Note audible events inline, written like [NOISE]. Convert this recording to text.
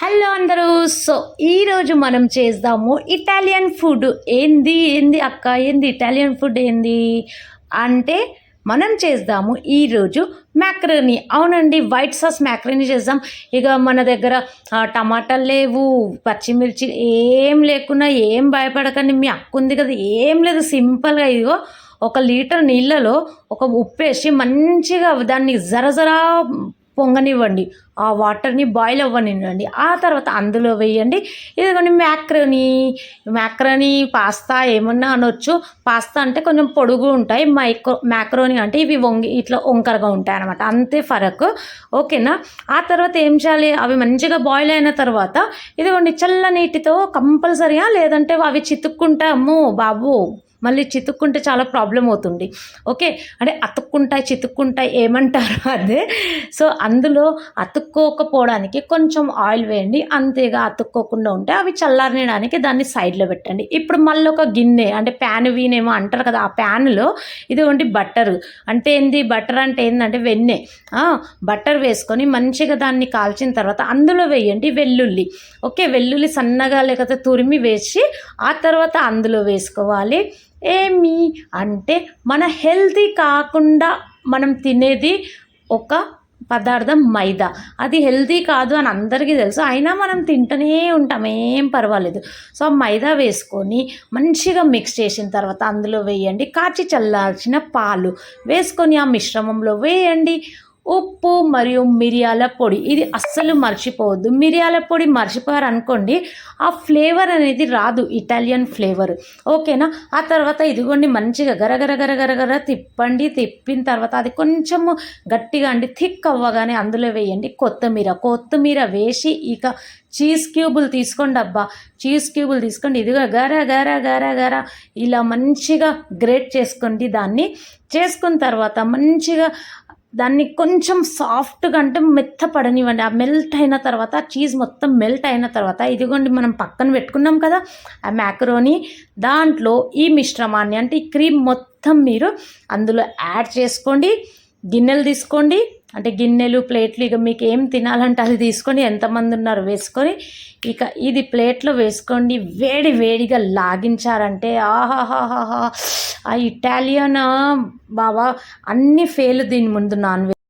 Hello అందరూ. So ఈరోజు మనం చేద్దాము ఇటాలియన్ ఫుడ్. ఏంది ఏంది అక్క ఏంది ఇటాలియన్ ఫుడ్ ఏంది? అంటే మనం చేద్దాము ఈరోజు మ్యాక్రనీ. అవునండి వైట్ సాస్ మ్యాక్రనీ చేద్దాం. ఇక మన దగ్గర టమాటాలు లేవు పచ్చిమిర్చి ఏం లేకున్నా ఏం భయపడకండి మీ అక్క ఉంది కదా ఏం లేదు. సింపుల్గా ఇదిగో ఒక లీటర్ నీళ్ళలో ఒక ఉప్పు వేసి మంచిగా దాన్ని జరజరా పొంగనివ్వండి. ఆ వాటర్ని బాయిల్ అవ్వనివ్వండి. ఆ తర్వాత అందులో వేయండి. ఇదిగోండి మ్యాక్రనీ మ్యాక్రనీ పాస్తా ఏమన్నా అనొచ్చు. పాస్తా అంటే కొంచెం పొడుగు ఉంటాయి. మైక్రో మ్యాక్రోని అంటే ఇవి వంగి ఇట్లా వంకరగా ఉంటాయి అనమాట అంతే ఫరక్. ఓకేనా? ఆ తర్వాత ఏం చేయాలి? అవి మంచిగా బాయిల్ అయిన తర్వాత ఇదిగోండి చల్ల నీటితో కంపల్సరీగా లేదంటే అవి చితుక్కుంటాము బాబు! మళ్ళీ చితుక్కుంటే చాలా ప్రాబ్లం అవుతుంది. ఓకే? అంటే అతుక్కుంటాయి చితుక్కుంటాయి ఏమంటారు [LAUGHS] అదే? సో అందులో అతుక్కోకపోవడానికి కొంచెం ఆయిల్ వేయండి. అంతేగా అతుక్కోకుండా ఉంటే అవి చల్లారనడానికి దాన్ని సైడ్లో పెట్టండి. ఇప్పుడు మళ్ళీ ఒక గిన్నె అంటే ప్యాన్ వీనేమో అంటారు కదా ఆ ప్యాన్లో ఇదిగోండి బట్టర్. అంటే ఏంది? బట్టర్ అంటే ఏంటంటే వెన్నె. బట్టర్ వేసుకొని మంచిగా దాన్ని కాల్చిన తర్వాత అందులో వేయండి వెల్లుల్లి. ఓకే? వెల్లుల్లి సన్నగా లేకపోతే తురిమి వేసి ఆ తర్వాత అందులో వేసుకోవాలి. ఏమి? అంటే మన హెల్తీ కాకుండా మనం తినేది ఒక పదార్థం మైదా. అది హెల్తీ కాదు అని అందరికీ తెలుసు. అయినా మనం తింటూనే ఉంటాం. ఏం పర్వాలేదు. సో ఆ మైదా వేసుకొని మంచిగా మిక్స్ చేసిన తర్వాత అందులో వేయండి. కాచి చల్లాల్సిన పాలు వేసుకొని ఆ మిశ్రమంలో వేయండి. ఉప్పు మరియు మిరియాల పొడి. ఇది అస్సలు మర్చిపోవద్దు. మిరియాల పొడి మర్చిపోయారు అనుకోండి ఆ ఫ్లేవర్ అనేది రాదు. Italian flavour. ఓకేనా? ఆ తర్వాత ఇదిగోండి మంచిగా గరగర గరగర గర తిప్పండి. తిప్పిన తర్వాత అది కొంచెము గట్టిగా అండి థిక్ అవ్వగానే అందులో వేయండి. కొత్తిమీర. కొత్తిమీర వేసి ఇక చీజ్ క్యూబులు తీసుకోండి అబ్బా. చీజ్ క్యూబులు తీసుకోండి. ఇదిగో గర గర గర గర ఇలా మంచిగా గ్రేట్ చేసుకోండి దాన్ని చేసుకున్న తర్వాత మంచిగా దాన్ని కొంచెం సాఫ్ట్గా అంటే మెత్తపడనివ్వండి. ఆ మెల్ట్ అయిన తర్వాత ఆ చీజ్ మొత్తం మెల్ట్ అయిన తర్వాత ఇదిగోండి మనం పక్కన పెట్టుకున్నాం కదా ఆ మ్యాక్రోని దాంట్లో ఈ మిశ్రమాన్ని అంటే ఈ క్రీమ్ మొత్తం మీరు అందులో యాడ్ చేసుకోండి గిన్నెలు తీసుకోండి అంటే గిన్నెలు ప్లేట్లు ఇక మీకు ఏం తినాలంటే అది తీసుకొని ఎంతమంది ఉన్నారు వేసుకొని ఇక ఇది ప్లేట్లో వేసుకోండి. వేడి వేడిగా లాగించారంటే ఆహాహాహా ఆ ఇటాలియన్ బాబా అన్ని ఫెయిల్ దీని ముందు నాన్ వెజ్.